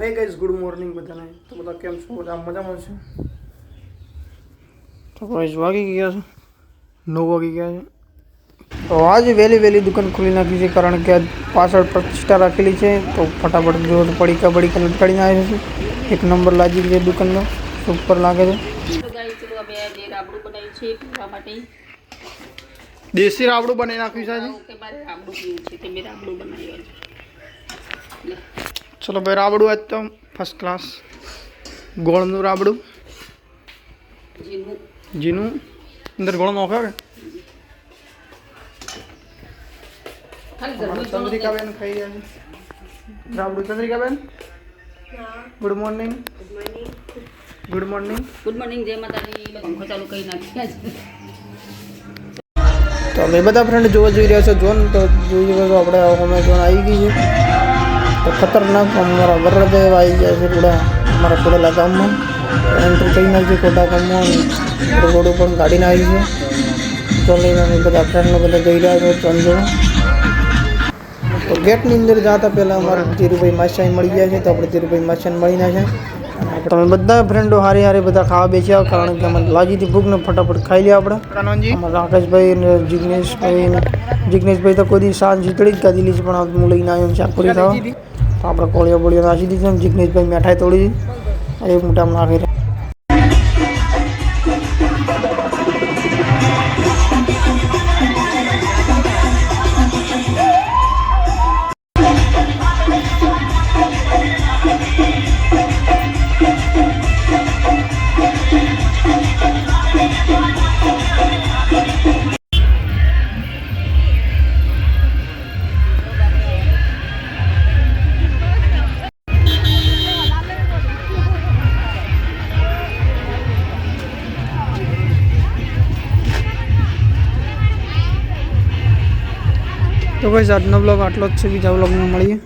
Hey guys good morning બધાને. તો બધા કેમ છો? બધા મજામાં છે? તો ગાઈઝ વાગી ગયા છે. નવ વાગી ગયા છે. તો આજે વહેલી વહેલી દુકાન ખોલી નાખી છે કારણ કે આજ પાછળ પ્રતિષ્ઠા રાખેલી છે. તો ફટાફટ જો પડીકા પડીકા લટકાડીને આવે છે. એક નંબર લાગી છે દુકાનનો. સુપર લાગે છે. દેશી રાબડું બનાવી નાખ્યું છે આજે. રાબડું પીવું છે. તે મેં રાબડું બનાવ્યું છે. ચલો ભાઈ રાબડું આજ તો ફર્સ્ટ ક્લાસ ગોળનું રાબડું. જીનું. અંદર ગોળ નોખા કે. ચંદ્રિકાબેન ખાઈ રહ્યા છે. રાબડું Chandrikaben? Good morning good morning good morning જય માતાજી. બધા પંખો ચાલુ કરી નાખ્યા. છે તો અમે બધા ફ્રેન્ડ જોવા જોઈ રહ્યા છો. જોન તો જોઈ શકો આપણે અમે જોન આવી ગઈ છે. ખતરનાક અમારા વરરાજા એવા આવી ગયા છે થોડા અમારા ખોડેલા ગામમાં. એન્ટ્રી નાખી ખોટા ગામમાં. રોડ ઉપર ગાડીને આવી છે. તો અમે બધા ફ્રેન્ડો બધા જઈ રહ્યા છે ચંદો તો ગેટની અંદર જતા પહેલાં અમારા ધીરુભાઈ માસાઈ મળી ગયા છે તો આપણે ધીરુભાઈ માસાને મળીને છે. તમે બધા ફ્રેન્ડો હારે હારે બધા ખાવા બેસ્યા કારણ કે અમે લાગી હતી ભૂખ ને ફટાફટ ખાઈ લે આપણે. રાકેશભાઈ ને જિગ્નેશભાઈ ને જિગ્નેશભાઈ તો કોઈ દિવસ સાંજ જીતડી જ કાઢી લીધી પણ હું લઈને આવ્યો છે પૂરી થવા. તો આપણે કોળીઓ બોળીઓ નાખી દીધી ને જિગ્નેશભાઈ મેઠાઈ તોડી એ મોટામાં નાખી તો કોઈ આજનો બ્લોગ આટલો જ છે. બીજા બ્લોગમાં મળીએ.